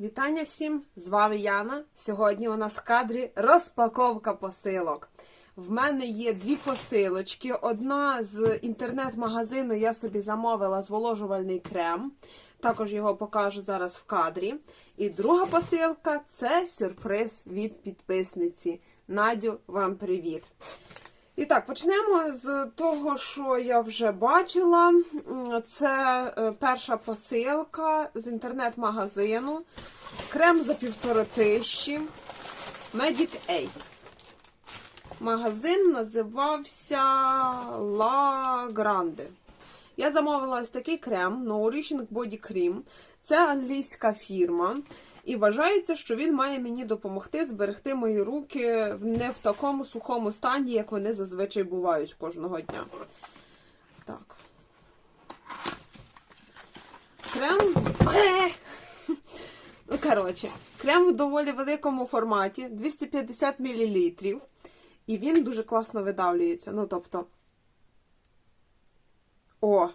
Вітання всім! З вами Яна. Сьогодні у нас в кадрі розпаковка посилок. В мене є дві посилочки. Одна з інтернет-магазину я собі замовила зволожувальний крем. Також його покажу зараз в кадрі. І друга посилка це сюрприз від підписниці. Надю, вам привіт! І так, почнемо з того, що я вже бачила. Це е, перша посилка з інтернет-магазину. Крем за півтори тисячі. Medic Aid. Магазин називався La Grande. Я замовила ось такий крем Nourishing Body Cream. Це англійська фірма. І вважається, що він має мені допомогти зберегти мої руки не в такому сухому стані, як вони зазвичай бувають кожного дня. Так. Крем. Ну, коротше, крем в доволі великому форматі 250 мл. І він дуже класно видавлюється. Ну, тобто. О!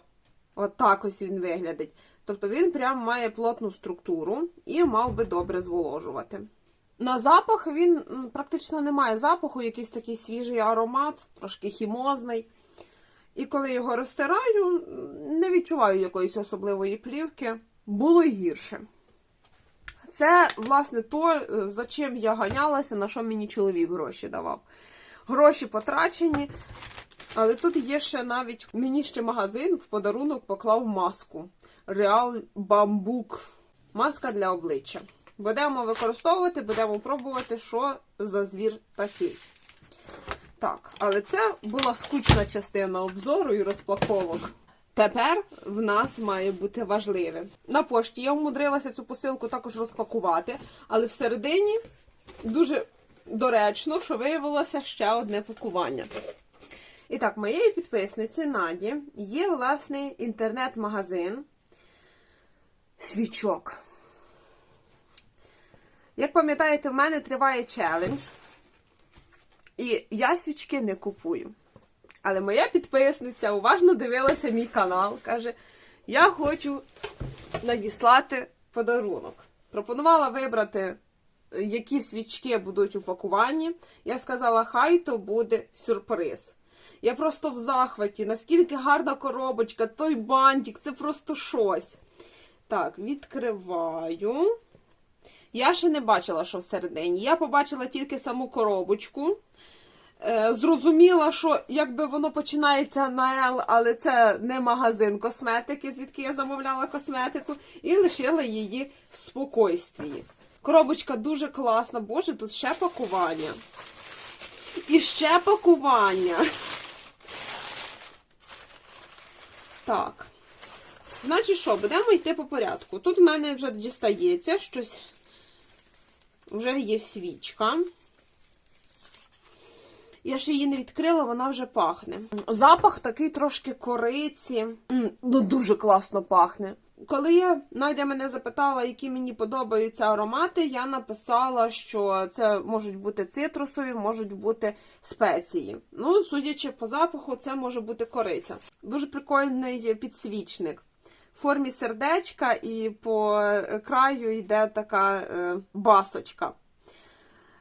От так ось він виглядить. Тобто він прям має плотну структуру і мав би добре зволожувати. На запах він практично не має запаху, якийсь такий свіжий аромат, трошки хімозний. І коли його розтираю, не відчуваю якоїсь особливої плівки. Було гірше. Це, власне, то, е, за чим я ганялася, на що мені чоловік гроші давав. Гроші потрачені, але тут є ще навіть мені ще магазин в подарунок поклав маску. Реал Бамбук. Маска для обличчя. Будемо використовувати, будемо пробувати, що за звір такий. Так, але це була скучна частина обзору і розпаковок. Тепер в нас має бути важливе. На пошті я умудрилася цю посилку також розпакувати, але всередині дуже доречно, що виявилося ще одне пакування. І так, моєї підписниці Наді є власний інтернет-магазин свічок. Як пам'ятаєте, в мене триває челендж. І я свічки не купую. Але моя підписниця уважно дивилася мій канал, каже: Я хочу надіслати подарунок. Пропонувала вибрати, які свічки будуть у пакуванні. Я сказала, хай то буде сюрприз. Я просто в захваті, наскільки гарна коробочка, той бантик, це просто щось. Так, відкриваю. Я ще не бачила, що всередині. Я побачила тільки саму коробочку. Е, Зрозуміла, що якби воно починається на L, але це не магазин косметики, звідки я замовляла косметику, і лишила її в спокойствії. Коробочка дуже класна, боже, тут ще пакування. І ще пакування. Так. Значить що, будемо йти по порядку. Тут в мене вже дістається щось. Вже є свічка. Я ще її не відкрила, вона вже пахне. Запах такий трошки кориці. Ну, дуже класно пахне. Коли Надя мене запитала, які мені подобаються аромати, я написала, що це можуть бути цитрусові, можуть бути спеції. Ну, судячи по запаху, це може бути кориця. Дуже прикольний підсвічник. В формі сердечка і по краю йде така е, басочка.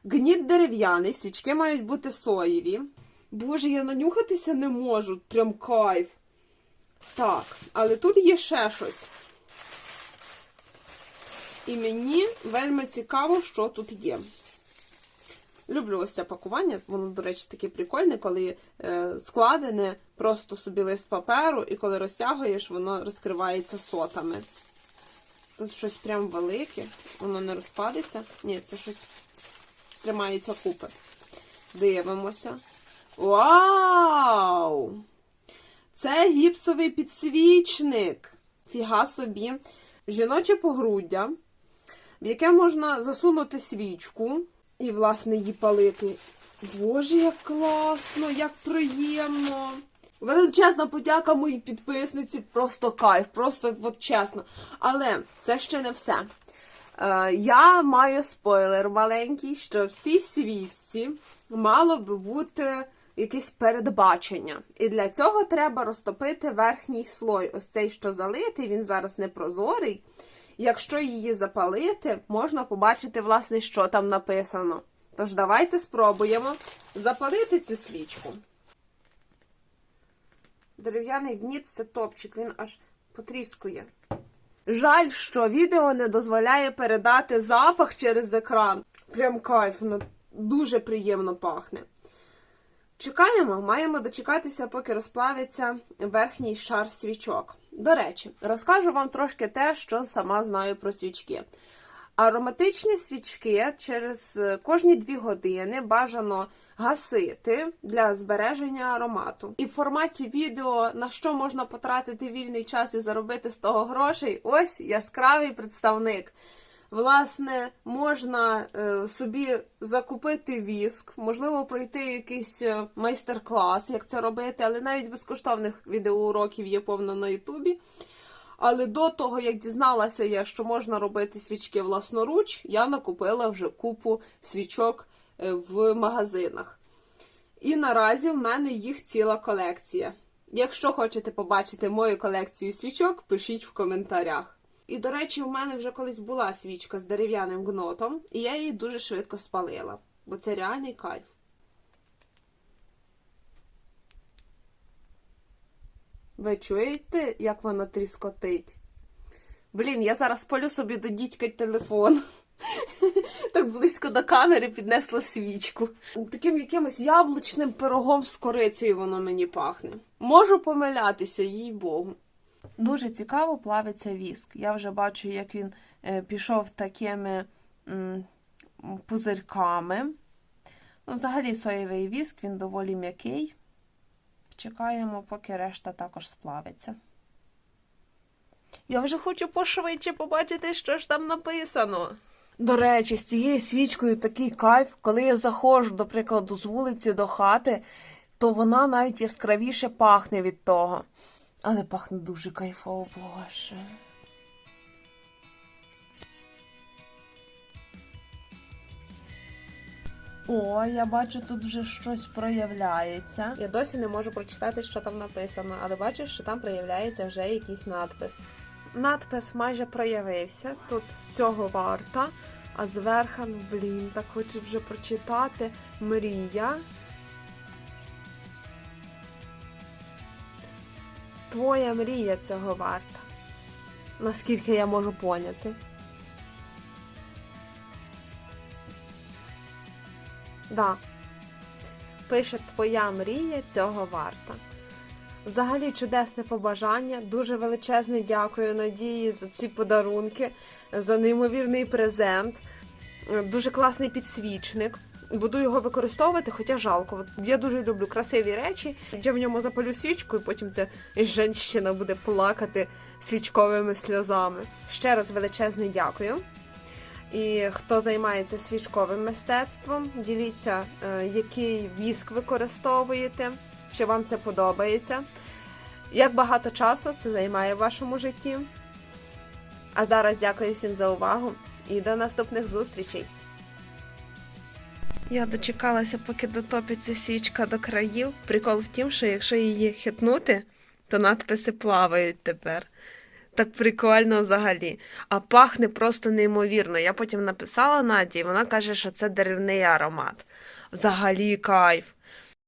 Гніт дерев'яний, свічки мають бути соєві. Боже, я нанюхатися не можу, прям кайф. Так, але тут є ще щось. І мені вельми цікаво, що тут є. Люблю ось це пакування, воно, до речі, таке прикольне, коли е, складене просто собі лист паперу, і коли розтягуєш, воно розкривається сотами. Тут щось прям велике, воно не розпадеться. Ні, це щось тримається купи. Дивимося. Вау! Це гіпсовий підсвічник. Фіга собі. Жіноче погруддя, в яке можна засунути свічку і, власне, її палити. Боже, як класно, як приємно. Величезна подяка моїй підписниці, просто кайф, просто от чесно. Але це ще не все. Е, я маю спойлер маленький, що в цій свічці мало би бути якесь передбачення. І для цього треба розтопити верхній слой. Ось цей, що залитий, він зараз не прозорий. Якщо її запалити, можна побачити, власне, що там написано. Тож давайте спробуємо запалити цю свічку. Дерев'яний гніт це топчик, він аж потріскує. Жаль, що відео не дозволяє передати запах через екран. Прям кайф, дуже приємно пахне. Чекаємо, маємо дочекатися, поки розплавиться верхній шар свічок. До речі, розкажу вам трошки те, що сама знаю про свічки. Ароматичні свічки через е, кожні дві години бажано гасити для збереження аромату. І в форматі відео на що можна потратити вільний час і заробити з того грошей, ось яскравий представник. Власне, можна е, собі закупити віск, можливо, пройти якийсь е, майстер-клас, як це робити, але навіть безкоштовних відеоуроків є повно на Ютубі. Але до того, як дізналася я, що можна робити свічки власноруч, я накупила вже купу свічок е, в магазинах. І наразі в мене їх ціла колекція. Якщо хочете побачити мою колекцію свічок, пишіть в коментарях. І, до речі, у мене вже колись була свічка з дерев'яним гнотом, і я її дуже швидко спалила, бо це реальний кайф. Ви чуєте, як вона тріскотить? Блін, я зараз полю собі до дідька телефон. Так близько до камери піднесла свічку. Таким якимось яблучним пирогом з корицею воно мені пахне. Можу помилятися, їй Богу. Дуже цікаво плавиться віск. Я вже бачу, як він е, пішов такими пузирками. Ну, взагалі, соєвий віск, він доволі м'який. Чекаємо, поки решта також сплавиться. Я вже хочу пошвидше побачити, що ж там написано. До речі, з цією свічкою такий кайф, коли я заходжу, до прикладу, з вулиці до хати, то вона навіть яскравіше пахне від того. Але пахне дуже кайфово, боже. О, я бачу, тут вже щось проявляється. Я досі не можу прочитати, що там написано, але бачу, що там проявляється вже якийсь надпис. Надпис майже проявився. Тут цього варта. А зверху, блін, так хочу вже прочитати. Мрія. Твоя мрія цього варта. Наскільки я можу поняти. Да. Пише Твоя мрія цього варта. Взагалі чудесне побажання. Дуже величезне дякую Надії за ці подарунки, за неймовірний презент. Дуже класний підсвічник. Буду його використовувати, хоча жалко. Я дуже люблю красиві речі. Я в ньому запалю свічку, і потім ця жінщина буде плакати свічковими сльозами. Ще раз величезне дякую. І хто займається свічковим мистецтвом, діліться, е, який віск використовуєте, чи вам це подобається. Як багато часу це займає в вашому житті. А зараз дякую всім за увагу і до наступних зустрічей. Я дочекалася, поки дотопиться свічка до країв. Прикол в тім, що якщо її хитнути, то надписи плавають тепер. Так прикольно взагалі. А пахне просто неймовірно. Я потім написала Наді, і вона каже, що це деревний аромат. Взагалі кайф.